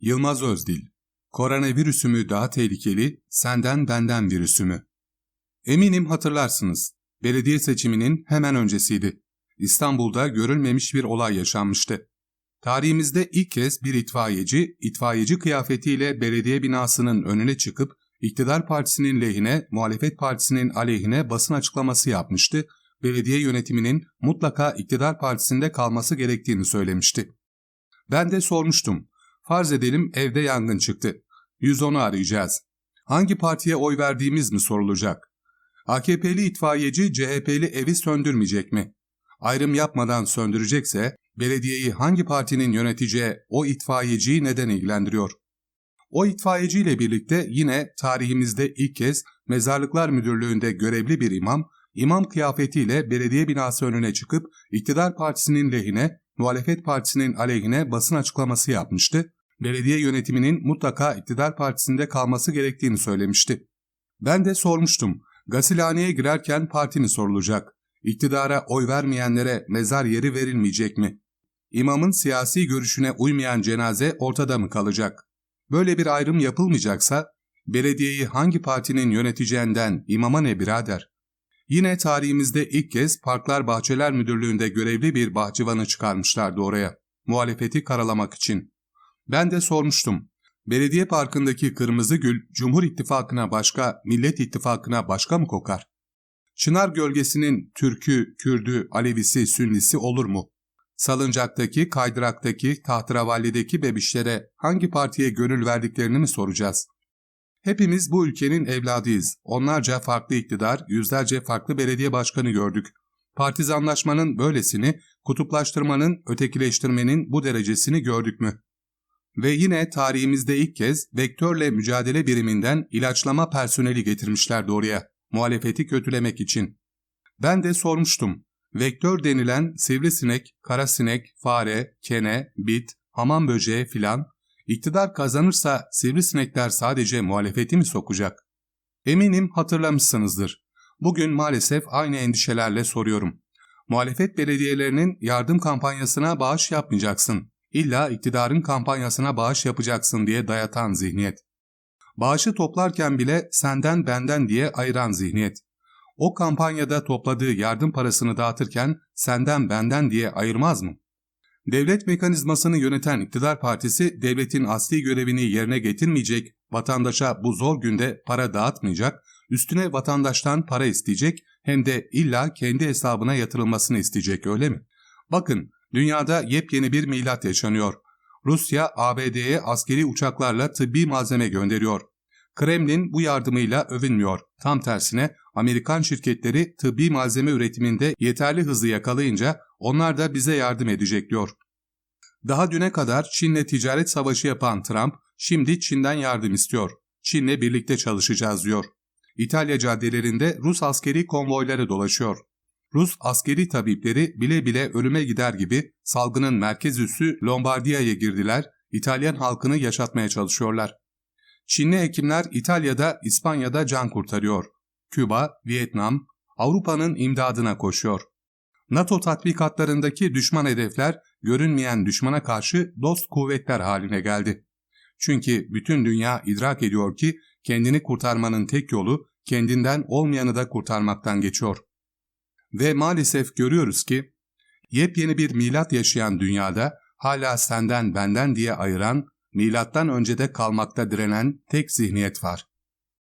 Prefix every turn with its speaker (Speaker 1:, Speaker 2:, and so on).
Speaker 1: Yılmaz Özdil Koronavirüsü mü daha tehlikeli, senden benden virüsü mü? Eminim hatırlarsınız. Belediye seçiminin hemen öncesiydi. İstanbul'da görülmemiş bir olay yaşanmıştı. Tarihimizde ilk kez bir itfaiyeci, itfaiyeci kıyafetiyle belediye binasının önüne çıkıp iktidar partisinin lehine, muhalefet partisinin aleyhine basın açıklaması yapmıştı. Belediye yönetiminin mutlaka iktidar partisinde kalması gerektiğini söylemişti. Ben de sormuştum. Farz edelim evde yangın çıktı. 110'u arayacağız. Hangi partiye oy verdiğimiz mi sorulacak? AKP'li itfaiyeci CHP'li evi söndürmeyecek mi? Ayrım yapmadan söndürecekse belediyeyi hangi partinin yöneteceği o itfaiyeciyi neden ilgilendiriyor? O itfaiyeciyle birlikte yine tarihimizde ilk kez Mezarlıklar Müdürlüğü'nde görevli bir imam, imam kıyafetiyle belediye binası önüne çıkıp iktidar partisinin lehine, muhalefet partisinin aleyhine basın açıklaması yapmıştı. Belediye yönetiminin mutlaka iktidar partisinde kalması gerektiğini söylemişti. Ben de sormuştum. Gasilhaneye girerken parti mi sorulacak? İktidara oy vermeyenlere mezar yeri verilmeyecek mi? İmamın siyasi görüşüne uymayan cenaze ortada mı kalacak? Böyle bir ayrım yapılmayacaksa belediyeyi hangi partinin yöneteceğinden imama ne birader? Yine tarihimizde ilk kez Parklar Bahçeler Müdürlüğü'nde görevli bir bahçıvanı çıkarmışlardı oraya. Muhalefeti karalamak için. Ben de sormuştum. Belediye parkındaki kırmızı gül Cumhur İttifakı'na başka, Millet İttifakı'na başka mı kokar? Çınar gölgesinin Türk'ü, Kürd'ü, Alevisi, Sünnisi olur mu? Salıncak'taki, Kaydırak'taki, Tahterevalli'deki bebişlere hangi partiye gönül verdiklerini mi soracağız? Hepimiz bu ülkenin evladıyız. Onlarca farklı iktidar, yüzlerce farklı belediye başkanı gördük. Partizanlaşmanın böylesini, kutuplaştırmanın, ötekileştirmenin bu derecesini gördük mü? Ve yine tarihimizde ilk kez vektörle mücadele biriminden ilaçlama personeli getirmişlerdi oraya, muhalefeti kötülemek için. Ben de sormuştum. Vektör denilen sivrisinek, karasinek, fare, kene, bit, hamam böceği filan, iktidar kazanırsa sivrisinekler sadece muhalefeti mi sokacak? Eminim hatırlamışsınızdır. Bugün maalesef aynı endişelerle soruyorum. Muhalefet belediyelerinin yardım kampanyasına bağış yapmayacaksın. İlla iktidarın kampanyasına bağış yapacaksın diye dayatan zihniyet. Bağışı toplarken bile senden benden diye ayıran zihniyet. O kampanyada topladığı yardım parasını dağıtırken senden benden diye ayırmaz mı? Devlet mekanizmasını yöneten iktidar partisi devletin asli görevini yerine getirmeyecek, vatandaşa bu zor günde para dağıtmayacak, üstüne vatandaştan para isteyecek hem de illa kendi hesabına yatırılmasını isteyecek öyle mi? Bakın dünyada yepyeni bir milat yaşanıyor. Rusya ABD'ye askeri uçaklarla tıbbi malzeme gönderiyor. Kremlin bu yardımıyla övünmüyor. Tam tersine Amerikan şirketleri tıbbi malzeme üretiminde yeterli hızı yakalayınca onlar da bize yardım edecek diyor. Daha düne kadar Çin'le ticaret savaşı yapan Trump şimdi Çin'den yardım istiyor. Çin'le birlikte çalışacağız diyor. İtalya caddelerinde Rus askeri konvoyları dolaşıyor. Rus askeri tabipleri bile bile ölüme gider gibi salgının merkez üssü Lombardiya'ya girdiler, İtalyan halkını yaşatmaya çalışıyorlar. Çinli hekimler İtalya'da, İspanya'da can kurtarıyor. Küba, Vietnam, Avrupa'nın imdadına koşuyor. NATO tatbikatlarındaki düşman hedefler görünmeyen düşmana karşı dost kuvvetler haline geldi. Çünkü bütün dünya idrak ediyor ki kendini kurtarmanın tek yolu kendinden olmayanı da kurtarmaktan geçiyor. Ve maalesef görüyoruz ki yepyeni bir milat yaşayan dünyada hala senden benden diye ayıran, milattan öncede kalmakta direnen tek zihniyet var.